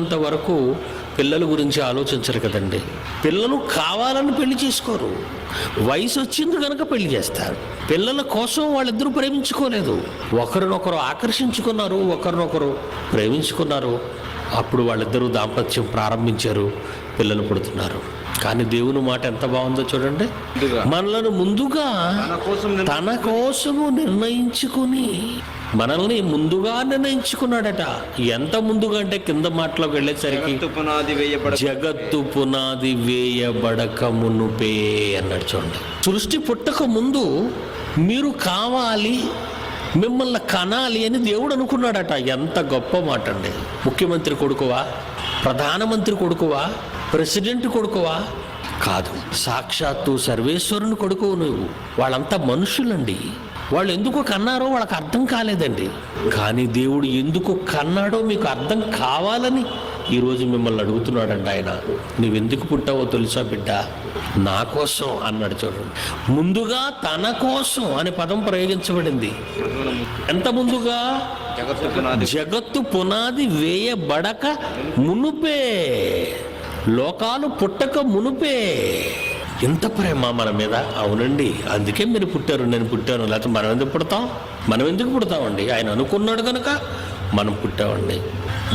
అంతవరకు పిల్లల గురించి ఆలోచించరు కదండి. పిల్లలు కావాలని పెళ్ళి చేసుకోరు. వయసు వచ్చింది కనుక పెళ్ళి చేస్తారు. పిల్లల కోసం వాళ్ళిద్దరూ ప్రేమించుకోలేదు. ఒకరినొకరు ఆకర్షించుకున్నారు ఒకరినొకరు ప్రేమించుకున్నారు. అప్పుడు వాళ్ళిద్దరూ దాంపత్యం ప్రారంభించారు పిల్లలు పుడుతున్నారు. కానీ దేవుని మాట ఎంత బాగుందో చూడండి. మనలను ముందుగా తన కోసము నిర్ణయించుకుని మనల్ని ముందుగా నిర్ణయించుకున్నాడట. ఎంత ముందుగా అంటే కింద మాటలోకి వెళ్ళేసరికి జగత్తు పునాది వేయబడ జగత్తు పునాది వేయబడక మునుపే అన్నాడు చూడండి. సృష్టి పుట్టక ముందు మీరు కావాలి మిమ్మల్ని కనాలి అని దేవుడు అనుకున్నాడట. ఎంత గొప్ప మాట అండి ముఖ్యమంత్రి కొడుకువా? ప్రధానమంత్రి కొడుకువా? ప్రెసిడెంట్ కొడుకువా? కాదు సాక్షాత్తు సర్వేశ్వరుని కొడుకు నువ్వు. వాళ్ళంతా మనుషులండి. వాళ్ళు ఎందుకు కన్నారో వాళ్ళకి అర్థం కాలేదండి. కానీ దేవుడు ఎందుకు కన్నాడో మీకు అర్థం కావాలని ఈరోజు మిమ్మల్ని అడుగుతున్నాడండి ఆయన. నువ్వెందుకు పుట్టావో తెలుసా బిడ్డ? నా కోసం అన్నాడు చూడండి. ముందుగా తన కోసం అనే పదం ప్రయోగించబడింది. ఎంత ముందుగా? జగత్తు పునాది. జగత్తు పునాది వేయబడక మునుపే. లోకాలు పుట్టక మునుపే. ఎంత ప్రేమ మన మీద? అవునండి. అందుకే మీరు పుట్టారు నేను పుట్టాను. లేకపోతే మనం ఎందుకు పుడతాం? మనం ఎందుకు పుడతామండి? ఆయన అనుకున్నాడు కనుక మనం పుట్టామండి.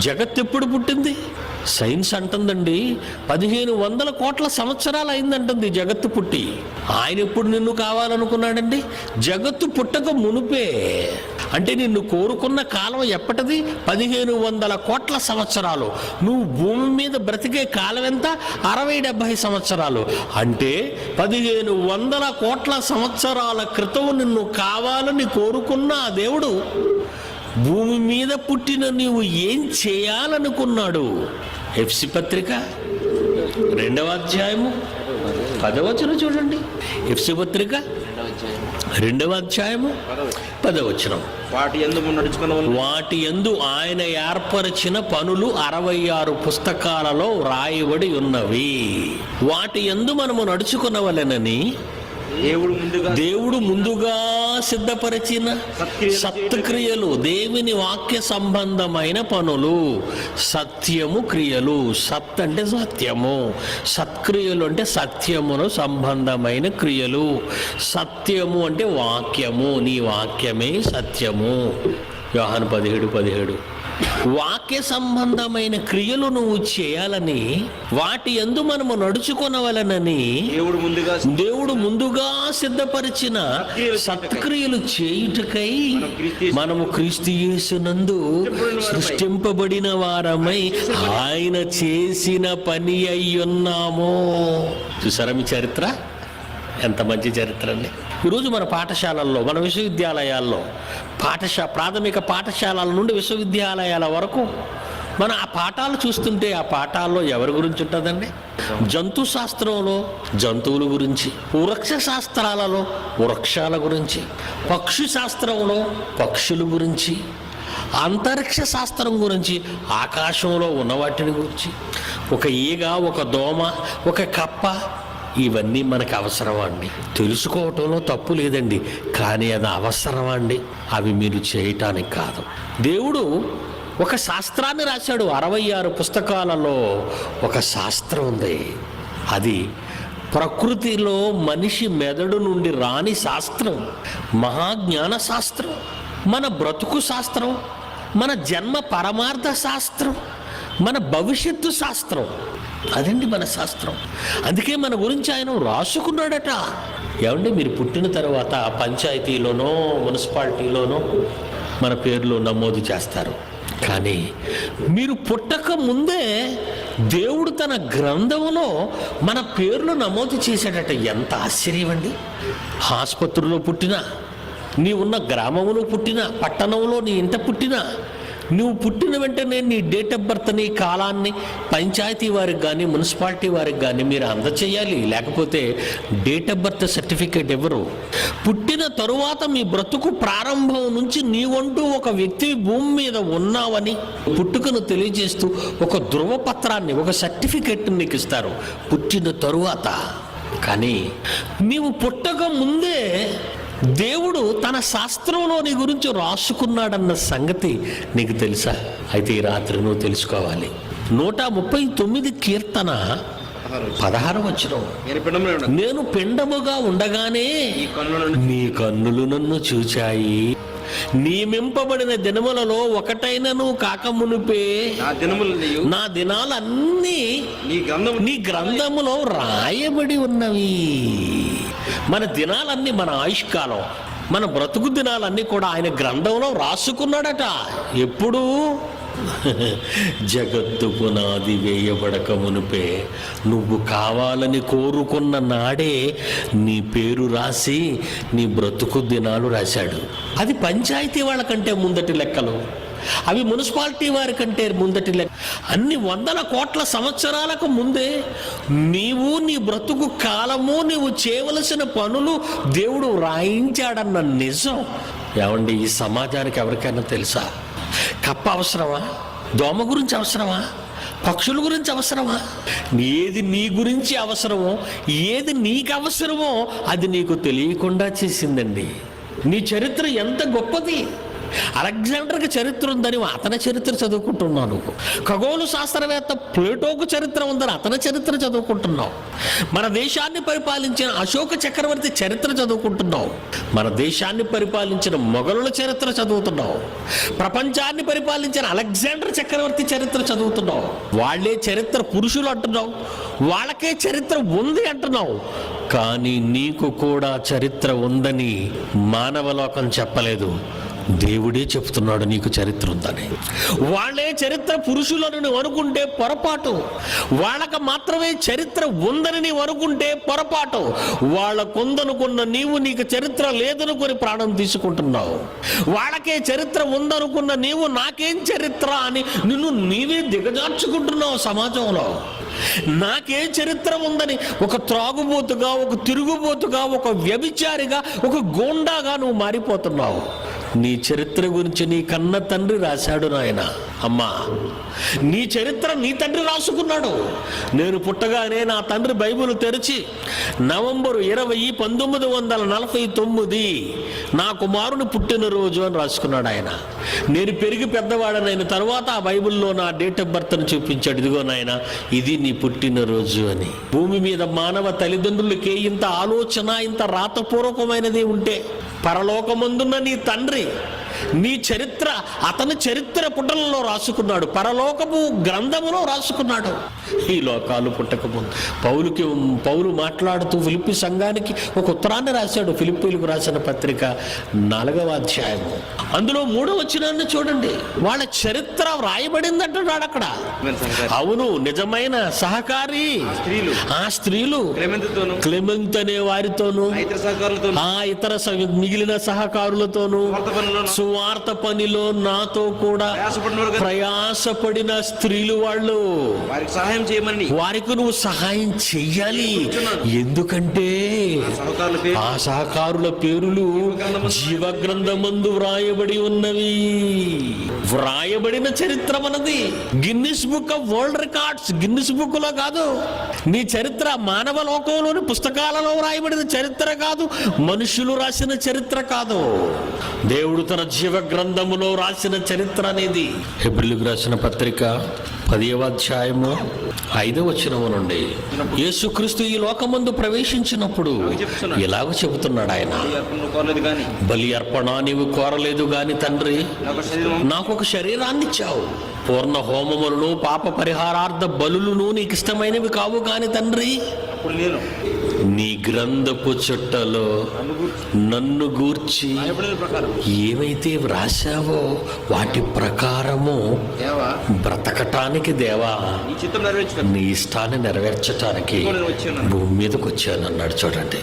జగత్ ఎప్పుడు పుట్టింది? సైన్స్ అంటుందండి పదిహేను వందల కోట్ల సంవత్సరాలు అయిందంటుంది జగత్తు పుట్టి. ఆయన ఎప్పుడు నిన్ను కావాలనుకున్నాడండి? జగత్తు పుట్టక మునుపే. అంటే నిన్ను కోరుకున్న కాలం ఎప్పటిది? పదిహేను వందల కోట్ల సంవత్సరాలు. నువ్వు భూమి మీద బ్రతికే కాలం ఎంత? అరవై డెబ్భై సంవత్సరాలు. అంటే పదిహేను వందల కోట్ల సంవత్సరాల క్రితం నిన్ను కావాలని కోరుకున్న ఆ దేవుడు భూమి మీద పుట్టిన నీవు ఏం చేయాలనుకున్నాడు? ఎఫ్సి పత్రిక రెండవ అధ్యాయము పదవచనం చూడండి. ఎఫ్సి పత్రిక రెండవ అధ్యాయము పదవచనం వాటి ఎందు వాటి యందు ఆయన ఏర్పరిచిన పనులు అరవై ఆరు పుస్తకాలలో రాయబడి ఉన్నవి. వాటి యందు మనము నడుచుకునవలెనని దేవుడు ముందుగా దేవుడు ముందుగా సిద్ధపరిచిన సత్క్రియలు దేవుని వాక్య సంబంధమైన పనులు సత్యము క్రియలు. సత్ అంటే సత్యము. సత్క్రియలు అంటే సత్యమును సంబంధమైన క్రియలు. సత్యము అంటే వాక్యము. నీ వాక్యమే సత్యము. యోహాను పదిహేడు పదిహేడు. వాక్య సంబంధమైన క్రియలు నువ్వు చేయాలని వాటి ఎందు మనము నడుచుకొనవలనని దేవుడు ముందుగా దేవుడు ముందుగా సిద్ధపరిచిన సత్క్రియలు చేయుటకై మనము క్రీస్తు యేసునందు సృష్టింపబడిన వారమై ఆయన చేసిన పని అయ్యున్నాము. చూసారా మీ చరిత్ర? ఎంత మంచి చరిత్ర అండి. ఈరోజు మన పాఠశాలల్లో మన విశ్వవిద్యాలయాల్లో పాఠశా ప్రాథమిక పాఠశాలల నుండి విశ్వవిద్యాలయాల వరకు మన ఆ పాఠాలు చూస్తుంటే ఆ పాఠాల్లో ఎవరి గురించి ఉంటుందండి? జంతు శాస్త్రంలో జంతువుల గురించి వృక్ష శాస్త్రాలలో వృక్షాల గురించి పక్షి శాస్త్రంలో పక్షుల గురించి అంతరిక్ష శాస్త్రం గురించి ఆకాశంలో ఉన్న వాటిని గురించి ఒక ఈగ ఒక దోమ ఒక కప్ప ఇవన్నీ మనకు అవసరమా అండి తెలుసుకోవటంలో తప్పు లేదండి. కానీ అది అవసరమా అండి అవి మీరు చేయటానికి కాదు. దేవుడు ఒక శాస్త్రాన్ని రాశాడు. అరవై ఆరు పుస్తకాలలో ఒక శాస్త్రం ఉంది. అది ప్రకృతిలో మనిషి మెదడు నుండి రాని శాస్త్రం. మహాజ్ఞాన శాస్త్రం. మన బ్రతుకు శాస్త్రం. మన జన్మ పరమార్థ శాస్త్రం. మన భవిష్యత్తు శాస్త్రం. అదండి మన శాస్త్రం? అందుకే మన గురించి ఆయన రాసుకున్నాడట. ఏమండి మీరు పుట్టిన తర్వాత పంచాయతీలోనో మున్సిపాలిటీలోనో మన పేర్లు నమోదు చేస్తారు. కానీ మీరు పుట్టక ముందే దేవుడు తన గ్రంథంలో మన పేర్లు నమోదు చేశాడట. ఎంత ఆశ్చర్యం అండి. ఆసుపత్రిలో పుట్టినా నీ ఉన్న గ్రామంలో పుట్టిన పట్టణంలో నీ ఇంట పుట్టినా నువ్వు పుట్టిన వెంటనే నీ డేట్ ఆఫ్ బర్త్ని కాలాన్ని పంచాయతీ వారికి కానీ మున్సిపాలిటీ వారికి కానీ మీరు అందచేయాలి. లేకపోతే డేట్ ఆఫ్ బర్త్ సర్టిఫికేట్ ఎవరు? పుట్టిన తరువాత మీ బ్రతుకు ప్రారంభం నుంచి నీవంటూ ఒక వ్యక్తి భూమి మీద ఉన్నావని పుట్టుకను తెలియజేస్తూ ఒక ధృవపత్రాన్ని ఒక సర్టిఫికేట్ నీకు ఇస్తారు. పుట్టిన తరువాత. కానీ నీవు పుట్టక ముందే దేవుడు తన శాస్త్రంలో నీ గురించి రాసుకున్నాడన్న సంగతి నీకు తెలుసా? అయితే ఈ రాత్రి నువ్వు తెలుసుకోవాలి. నూట ముప్పై తొమ్మిది కీర్తన పదహారు వచ్చి. పదహారు వచ్చిన నేను పిండముగా ఉండగానే నీ కన్నులు నన్ను చూచాయి. నియమింపబడిన దినములలో ఒకటైనను కాకమునుపే నా దినాలన్నీ నీ గ్రంథములో రాయబడి ఉన్నవి. మన దినాలన్నీ మన ఆయుష్కాలం. మన బ్రతుకు దినాలన్నీ కూడా ఆయన గ్రంథంలో రాసుకున్నాడట. ఎప్పుడు జగత్తు పునాది వేయబడక మునిపే నువ్వు కావాలని కోరుకున్న నాడే నీ పేరు రాసి నీ బ్రతుకు దినాలు రాశాడు. అది పంచాయతీ వాళ్ళకంటే ముందటి లెక్కలు. అవి మున్సిపాలిటీ వారి కంటే ముందటి లెక్క. అన్ని వందల కోట్ల సంవత్సరాలకు ముందే నీవు నీ బ్రతుకు కాలము నీవు చేయవలసిన పనులు దేవుడు రాయించాడన్న నిజం. ఏమండి ఈ సమాజానికి ఎవరికైనా తెలుసా? కప్ప అవసరమా? దోమ గురించి అవసరమా? పక్షుల గురించి అవసరమా? ఏది నీ గురించి అవసరమో ఏది నీకు అవసరమో అది నీకు తెలియకుండా చేసిందండి. నీ చరిత్ర ఎంత గొప్పది? అలెగ్జాండర్కి చరిత్ర ఉందని అతని చరిత్ర చదువుకుంటున్నావు ఖగోళ శాస్త్రవేత్త ప్లేటోకు చరిత్ర ఉందని అతని చరిత్ర చదువుకుంటున్నావు. మన దేశాన్ని పరిపాలించిన అశోక చక్రవర్తి చరిత్ర చదువుకుంటున్నావు. మన దేశాన్ని పరిపాలించిన మొఘలుల చరిత్ర చదువుతున్నావు. ప్రపంచాన్ని పరిపాలించిన అలెగ్జాండర్ చక్రవర్తి చరిత్ర చదువుతున్నావు. వాళ్ళే చరిత్ర పురుషులు అంటున్నావు. వాళ్ళకే చరిత్ర ఉంది అంటున్నావు. కానీ నీకు కూడా చరిత్ర ఉందని మానవలోకం చెప్పలేదు. దేవుడే చెప్తున్నాడు నీకు చరిత్ర ఉందని. వాళ్ళే చరిత్ర పురుషులను నువ్వు అనుకుంటే పొరపాటు. వాళ్ళకు మాత్రమే చరిత్ర ఉందని నీవు అనుకుంటే పొరపాటు. వాళ్ళకుందనుకున్న నీవు నీకు చరిత్ర లేదనుకొని ప్రాణం తీసుకుంటున్నావు. వాళ్ళకే చరిత్ర ఉందనుకున్న నీవు నాకేం చరిత్ర అని నిన్ను నీవే దిగజార్చుకుంటున్నావు సమాజంలో. నాకే చరిత్ర ఉందని ఒక త్రాగుబోతుగా ఒక తిరుగుబోతుగా ఒక వ్యభిచారిగా ఒక గోండాగా నువ్వు మారిపోతున్నావు. నీ చరిత్ర గురించి నీ కన్న తండ్రి రాశాడు నాయన. అమ్మా నీ చరిత్ర నీ తండ్రి రాసుకున్నాడు. నేను పుట్టగానే నా తండ్రి బైబిల్ తెరిచి నవంబరు ఇరవై పంతొమ్మిది వందల నలభై తొమ్మిది నా కుమారుని పుట్టినరోజు అని రాసుకున్నాడు ఆయన. నేను పెరిగి పెద్దవాడనైన తర్వాత ఆ బైబిల్లో నా డేట్ ఆఫ్ బర్త్ను చూపించాడు. ఇదిగో నాయన ఇది నీ పుట్టినరోజు అని. భూమి మీద మానవ తల్లిదండ్రులకి ఇంత ఆలోచన ఇంత రాతపూర్వకమైనది ఉంటే పరలోకమందున్న నీ తండ్రి నీ చరిత్ర అతని చరిత్ర పుటలలో రాసుకున్నాడు. పరలోకపు గ్రంథములో రాసుకున్నాడు. ఈ లోకాలు పుట్టకముందు పౌలుకి పౌలు మాట్లాడుతూ ఫిలిప్పి సంఘానికి ఒక ఉత్తరాన్ని రాశాడు. ఫిలిప్పీలకు రాసిన పత్రిక నాలుగవ అధ్యాయము. అందులో మూడవ వచనాన్ని చూడండి. వాళ్ళ చరిత్ర వ్రాయబడింది అంటున్నాడు అక్కడ. అవును నిజమైన సహకారి. ఆ స్త్రీలు. క్లెమెంత్ అనే వారితోనూ. ఇతర మిగిలిన సహకారులతోనూ. సువార్త పనిలో నాతో కూడా ప్రయాసపడిన స్త్రీలు వాళ్ళు. వారికి సహాయం చేయమని. వారికి నువ్వు సహాయం చెయ్యాలి. ఎందుకంటే ఆ సహకారుల పేరులు. జీవగ్రంథమందు వ్రాయబడి ఉన్నవి. వ్రాయబడిన చరిత్ర మనది. Guinness book of world records. Guinness బుక్లో కాదు. నీ చరిత్ర మానవ లోకంలోని పుస్తకాలలో వ్రాయబడిన చరిత్ర కాదు. మనుషులు రాసిన చరిత్ర కాదు. దేవుడు తన శివ గ్రంథములో రాసిన చరిత్ర అనేది హెబ్రిల్కు రాసిన పత్రిక పదియవ అధ్యాయము ఐదవ వచనము నుండి. యేసుక్రీస్తు ఈ లోకమందు ప్రవేశించినప్పుడు ఇలాగ చెబుతున్నాడు ఆయన? బలి అర్పణ నీవు కోరలేదు గాని తండ్రి నాకు ఒక శరీరాన్ని ఇచ్చావు. పూర్ణ హోమములను పాప పరిహారార్థ బలులను నీకు ఇష్టమైనవి కావు కాని తండ్రి. నీ గ్రంథపు చుట్టలో నన్ను గురించి ఏవైతే వ్రాసావో వాటి ప్రకారము బ్రతకటానికి దేవా నీ ఇష్టాన్ని నెరవేర్చటానికి. భూమి మీదకి వచ్చాను అన్నాడు చూడండి.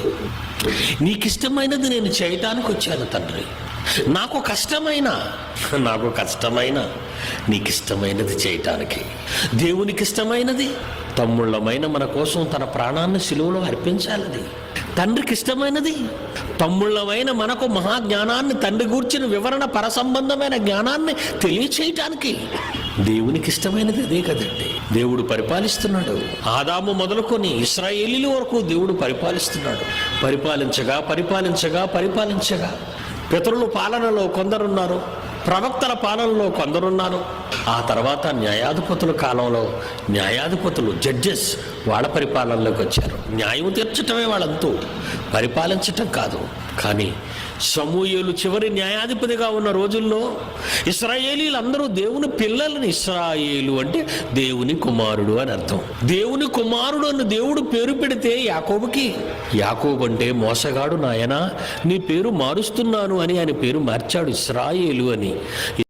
నీకు ఇష్టమైనది నేను చేయటానికి వచ్చాను తండ్రి. నాకు కష్టమైన నాకు కష్టమైన నీకు ఇష్టమైనది చేయటానికి. దేవునికి ఇష్టమైనది తమ్ముళ్ళమైన మన కోసం తన ప్రాణాన్ని సిలువలో అర్పించాలది తండ్రికి ఇష్టమైనది. తమ్ముళ్ళమైన మనకు మహాజ్ఞానాన్ని తండ్రి గూర్చిన వివరణ పరసంబంధమైన జ్ఞానాన్ని తెలియచేయటానికి దేవునికి ఇష్టమైనది అదే కదండి. దేవుడు పరిపాలిస్తున్నాడు. ఆదాము మొదలుకొని ఇస్రాయేలీల వరకు దేవుడు పరిపాలిస్తున్నాడు. పరిపాలించగా పరిపాలించగా పరిపాలించగా. పితరుల పాలనలో కొందరున్నారు. ప్రవక్తల పాలనలో కొందరున్నారు. ఆ తర్వాత న్యాయాధిపతుల కాలంలో న్యాయాధిపతులు జడ్జెస్ వాళ్ళ పరిపాలనలోకి వచ్చారు. న్యాయం తీర్చటమే వాళ్ళంతూ. పరిపాలించటం కాదు. కానీ సమూహలు చివరి న్యాయాధిపతిగా ఉన్న రోజుల్లో ఇస్రాయేలీలు అందరూ దేవుని పిల్లలని ఇస్రాయేలు అంటే దేవుని కుమారుడు అని అర్థం. దేవుని కుమారుడు అని దేవుడు పేరు పెడితే యాకోబుకి యాకోబు అంటే మోసగాడు నాయనా నీ పేరు మారుస్తున్నాను అని ఆయన పేరు మార్చాడు ఇస్రాయేలు అని.